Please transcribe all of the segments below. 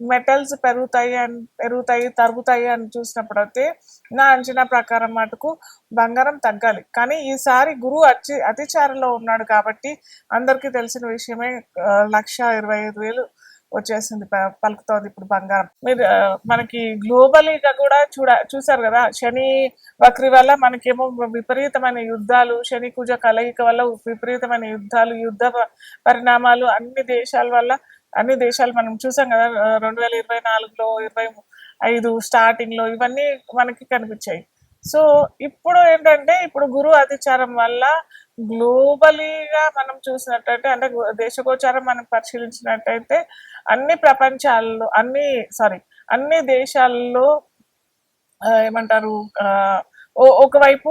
Metals పెరుగుతాయి అని పెరుగుతాయి తరుగుతాయి అని చూసినప్పుడు అయితే నా అంచనా ప్రకారం మటుకు బంగారం తగ్గాలి. కానీ ఈసారి గురువు అతి అతిచారలో ఉన్నాడు కాబట్టి అందరికీ తెలిసిన విషయమే లక్ష ఇరవై ఐదు వేలు వచ్చేసింది ప- పలుకుతోంది ఇప్పుడు బంగారం. మీరు మనకి గ్లోబలీగా కూడా చూడ చూసారు కదా శని వక్రి వల్ల మనకేమో విపరీతమైన యుద్ధాలు శని కుజ కలయిక వల్ల విపరీతమైన యుద్ధాలు యుద్ధ పరిణామాలు అన్ని దేశాల వల్ల అన్ని దేశాలు మనం చూసాం కదా రెండు వేల ఇరవై నాలుగులో ఇరవై ఐదు స్టార్టింగ్లో ఇవన్నీ మనకి కనిపించాయి. సో ఇప్పుడు ఏంటంటే ఇప్పుడు గురు అతిచారం వల్ల గ్లోబలీగా మనం చూసినట్టయితే అంటే దేశగోచారం మనం పరిశీలించినట్టయితే అన్ని ప్రపంచాల్లో అన్ని సారీ అన్ని దేశాల్లో ఏమంటారు ఓ- ఒకవైపు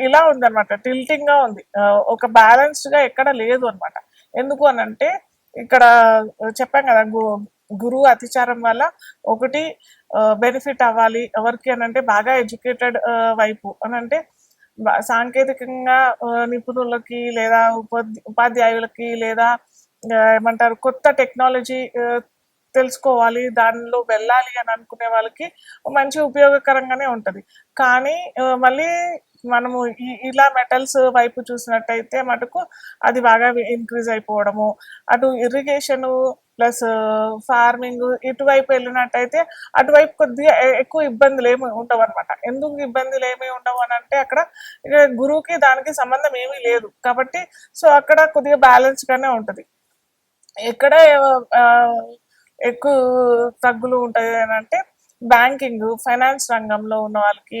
ఇలా ఉందన్నమాట టిల్టింగ్గా ఉంది. ఒక బ్యాలెన్స్డ్గా ఎక్కడ లేదు అనమాట ఎందుకు అనంటే ఇక్కడ చెప్పాం కదా గు- గురువు అతిచారం వల్ల ఒకటి బెనిఫిట్ అవ్వాలి. ఎవరికి అని అంటే బాగా ఎడ్యుకేటెడ్ వైపు అని అంటే సాంకేతికంగా నిపుణులకి లేదా ఉపాధి ఉపాధ్యాయులకి లేదా ఏమంటారు కొత్త టెక్నాలజీ తెలుసుకోవాలి దానిలో వెళ్ళాలి అని అనుకునే వాళ్ళకి మంచి ఉపయోగకరంగానే ఉంటుంది. కానీ మళ్ళీ మనము ఇలా మెటల్స్ వైపు చూసినట్టయితే మటుకు అది బాగా ఇంక్రీజ్ అయిపోవడము. అటు ఇరిగేషన్ ప్లస్ ఫార్మింగ్ ఇటువైపు వెళ్ళినట్టయితే అటువైపు కొద్దిగా ఎక్కువ ఇబ్బందులు ఏమి ఉండవు అనమాట ఎందుకు ఇబ్బందులు ఏమి ఉండవు అని అంటే అక్కడ గురువుకి దానికి సంబంధం ఏమీ లేదు. కాబట్టి సో అక్కడ కొద్దిగా బ్యాలెన్స్ గానే ఉంటది. ఎక్కడ ఎక్కువ తగ్గులు ఉంటాయి అని అంటే బ్యాంకింగ్ ఫైనాన్స్ రంగంలో ఉన్న వాళ్ళకి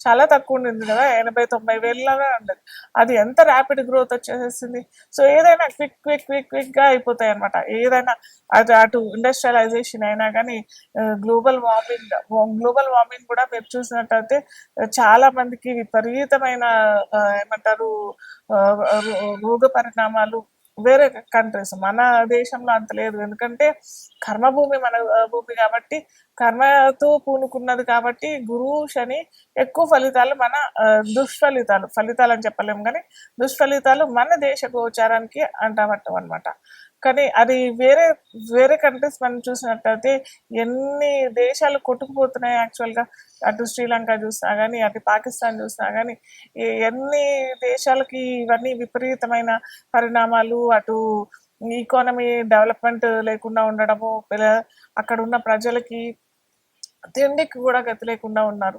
చాలా తక్కువ ఉండింది కదా ఎనభై తొంభై వేలలాగా ఉండేది. అది ఎంత ర్యాపిడ్ గ్రోత్ వచ్చేసేసింది? సో ఏదైనా క్విక్ క్విక్ క్విక్ క్విక్గా అయిపోతాయి అనమాట ఏదైనా అది అటు ఇండస్ట్రియలైజేషన్ అయినా కానీ గ్లోబల్ వార్మింగ్ గ్లోబల్ వార్మింగ్ కూడా మీరు చూసినట్టయితే చాలా మందికి విపరీతమైన ఏమంటారు రోగ పరిణామాలు వేరే కంట్రీస్ మన దేశంలో అంత లేదు. ఎందుకంటే కర్మభూమి మన భూమి కాబట్టి కర్మతో పూనుకున్నది కాబట్టి గురువు శని ఎక్కువ ఫలితాలు మన దుష్ఫలితాలు. ఫలితాలు అని చెప్పలేము కానీ దుష్ఫలితాలు మన దేశ గోచారానికి అంటామట్టం అనమాట కానీ అది వేరే వేరే కంట్రీస్ మనం చూసినట్టయితే ఎన్ని దేశాలు కొట్టుకుపోతున్నాయి యాక్చువల్గా అటు శ్రీలంక చూసినా కానీ అటు పాకిస్తాన్ చూసినా కానీ ఎన్ని దేశాలకి ఇవన్నీ విపరీతమైన పరిణామాలు అటు ఈకానమీ డెవలప్మెంట్ లేకుండా ఉండడము పిల్ల- అక్కడ ఉన్న ప్రజలకి తిండికి కూడా గతి లేకుండా ఉన్నారు.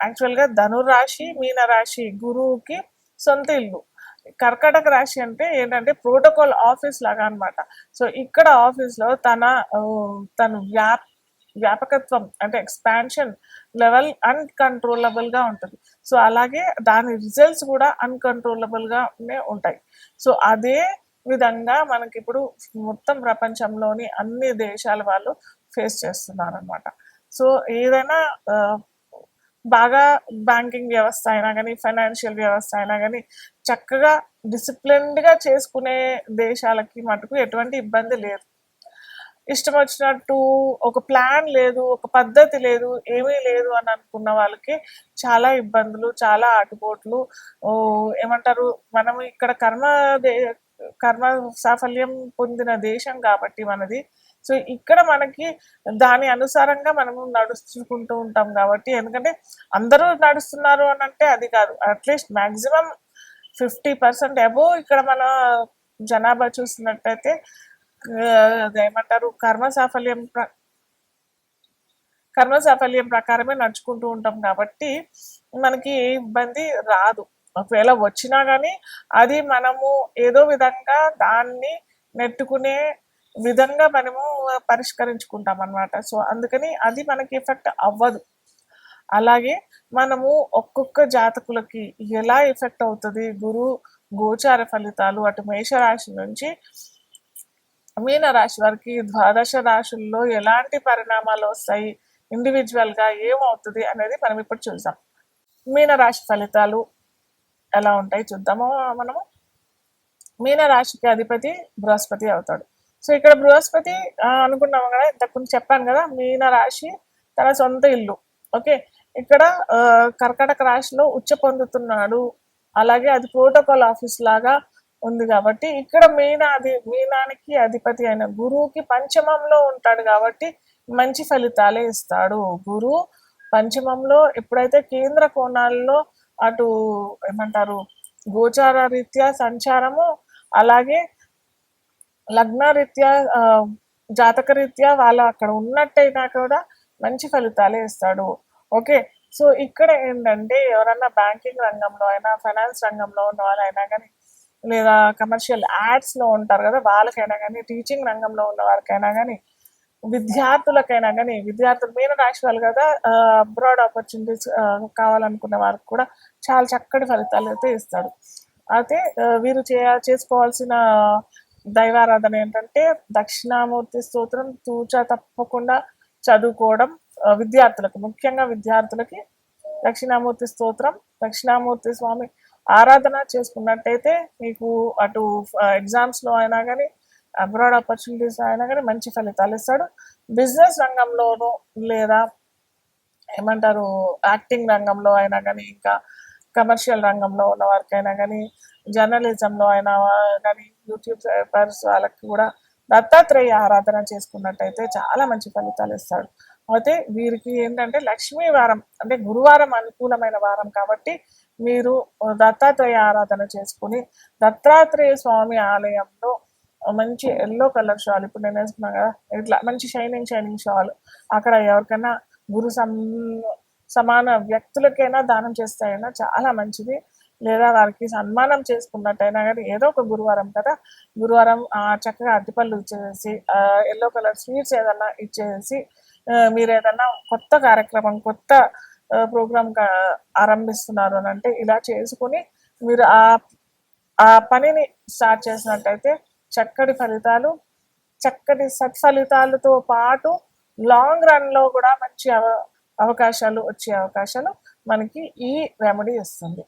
యాక్చువల్గా ధనురాశి మీన రాశి గురువుకి సొంత ఇల్లు. కర్కటక రాశి అంటే ఏంటంటే ప్రోటోకాల్ ఆఫీస్ లాగా అనమాట సో ఇక్కడ ఆఫీస్లో తన తను తన వ్యాప్ వ్యాపకత్వం అంటే ఎక్స్పాన్షన్ లెవెల్ అన్కంట్రోలబుల్గా ఉంటుంది. సో అలాగే దాని రిజల్ట్స్ కూడా అన్కంట్రోలబుల్గానే ఉంటాయి. సో అదే విధంగా మనకి ఇప్పుడు మొత్తం ప్రపంచంలోని అన్ని దేశాల వాళ్ళు ఫేస్ చేస్తున్నారు అనమాట సో ఏదైనా బాగా బ్యాంకింగ్ వ్యవస్థ అయినా కానీ ఫైనాన్షియల్ వ్యవస్థ అయినా కానీ చక్కగా డిసిప్లిన్డ్గా చేసుకునే దేశాలకి మటుకు ఎటువంటి ఇబ్బంది లేదు. ఇష్టం వచ్చినట్టు ఒక ప్లాన్ లేదు ఒక పద్ధతి లేదు ఏమీ లేదు అని అనుకున్న వాళ్ళకి చాలా ఇబ్బందులు చాలా ఆటుపోట్లు. ఏమంటారు మనం ఇక్కడ కర్మ దే కర్మ సాఫల్యం పొందిన దేశం కాబట్టి మనది. సో ఇక్కడ మనకి దాని అనుసారంగా మనము నడుచుకుంటూ ఉంటాం కాబట్టి ఎందుకంటే అందరూ నడుస్తున్నారు అని అంటే అది కాదు. At least maximum fifty percent above ఇక్కడ మన జనాభా చూసినట్టయితే ఏమంటారు? కర్మ సాఫల్యం ప్ర- కర్మ సాఫల్యం ప్రకారమే నడుచుకుంటూ ఉంటాం కాబట్టి మనకి ఏ ఇబ్బంది రాదు. ఒకవేళ వచ్చినా కానీ అది మనము ఏదో విధంగా దాన్ని నెట్టుకునే విధంగా మనము పరిష్కరించుకుంటాం అన్నమాట. సో అందుకని అది మనకి ఎఫెక్ట్ అవ్వదు. అలాగే మనము ఒక్కొక్క జాతకులకి ఎలా ఎఫెక్ట్ అవుతుంది? గురు గోచార ఫలితాలు అటు మేషరాశి నుంచి మీనరాశి వారికి ద్వాదశ రాశుల్లో ఎలాంటి పరిణామాలు వస్తాయి? ఇండివిజువల్గా ఏమవుతుంది అనేది మనం ఇప్పుడు చూద్దాం. మీనరాశి ఫలితాలు ఎలా ఉంటాయి చూద్దాము మనము? మీనరాశికి అధిపతి బృహస్పతి అవుతాడు. సో ఇక్కడ బృహస్పతి అనుకున్నాము కదా ఇంతకు చెప్పాను కదా మీన రాశి తన సొంత ఇల్లు. ఓకే? ఇక్కడ కర్కటక రాశిలో ఉచ్చ పొందుతున్నాడు. అలాగే అది ప్రోటోకాల్ ఆఫీస్ లాగా ఉంది కాబట్టి ఇక్కడ మీనాది మీనానికి అధిపతి అయిన గురువుకి పంచమంలో ఉంటాడు కాబట్టి మంచి ఫలితాలే ఇస్తాడు. గురువు పంచమంలో ఎప్పుడైతే కేంద్ర కోణాల్లో అటు ఏమంటారు గోచార రీత్యా సంచారము అలాగే లగ్న రీత్యా ఆ, జాతక రీత్యా అక్కడ ఉన్నట్టయినా కూడా మంచి ఫలితాలే ఇస్తాడు. ఓకే? సో ఇక్కడ ఏంటంటే ఎవరన్నా బ్యాంకింగ్ రంగంలో అయినా ఫైనాన్స్ రంగంలో ఉన్న వాళ్ళైనా కానీ లేదా కమర్షియల్ యాడ్స్లో ఉంటారు కదా వాళ్ళకైనా కానీ టీచింగ్ రంగంలో ఉన్న వారికైనా కానీ విద్యార్థులకైనా కానీ విద్యార్థులు మీన రాశి వాళ్ళు కదా అబ్రాడ్ ఆపర్చునిటీస్ కావాలనుకున్న వారికి కూడా చాలా చక్కటి ఫలితాలు అయితే ఇస్తాడు. అయితే వీరు చేయ చేసుకోవాల్సిన దైవారాధన ఏంటంటే దక్షిణామూర్తి స్తోత్రం తూచ తప్పకుండా చదువుకోవడం విద్యార్థులకు ముఖ్యంగా విద్యార్థులకి దక్షిణామూర్తి స్తోత్రం దక్షిణామూర్తి స్వామి ఆరాధన చేసుకున్నట్టయితే మీకు అటు ఎగ్జామ్స్లో అయినా కానీ అబ్రాడ్ ఆపర్చునిటీస్ అయినా కానీ మంచి ఫలితాలు ఇస్తాడు. బిజినెస్ రంగంలోనూ లేదా ఏమంటారు యాక్టింగ్ రంగంలో అయినా కానీ ఇంకా కమర్షియల్ రంగంలో ఉన్న వారికైనా కానీ జర్నలిజంలో అయినా కానీ యూట్యూబ్ పేపర్స్ వాళ్ళకి కూడా దత్తాత్రేయ ఆరాధన చేసుకున్నట్టయితే చాలా మంచి ఫలితాలు ఇస్తాడు. అయితే వీరికి ఏంటంటే లక్ష్మీ వారం అంటే గురువారం అనుకూలమైన వారం కాబట్టి మీరు దత్తాత్రేయ ఆరాధన చేసుకుని దత్తాత్రేయ స్వామి ఆలయంలో మంచి ఎల్లో కలర్ షాల్ ఇప్పుడు నేను వేసుకున్నాను కదా ఇట్లా మంచి షైనింగ్ షైనింగ్ షాల్ అక్కడ ఎవరికైనా గురు సం సమాన వ్యక్తులకైనా దానం చేస్తాయైనా చాలా మంచిది. లేదా వారికి సన్మానం చేసుకున్నట్టయినా కానీ ఏదో ఒక గురువారం కదా గురువారం చక్కగా అరటిపళ్ళు ఇచ్చేసి ఎల్లో కలర్ స్వీట్స్ ఏదన్నా ఇచ్చేసి మీరు ఏదన్నా కొత్త కార్యక్రమం కొత్త ప్రోగ్రామ్ ఆరంభిస్తున్నారు అని అంటే ఇలా చేసుకుని మీరు ఆ ఆ పనిని స్టార్ట్ చేసినట్టయితే చక్కటి ఫలితాలు చక్కటి సత్ఫలితాలతో పాటు లాంగ్ రన్లో కూడా మంచి అవకాశాలు వచ్చే అవకాశాలు మనకి ఈ రెమెడీ ఇస్తుంది.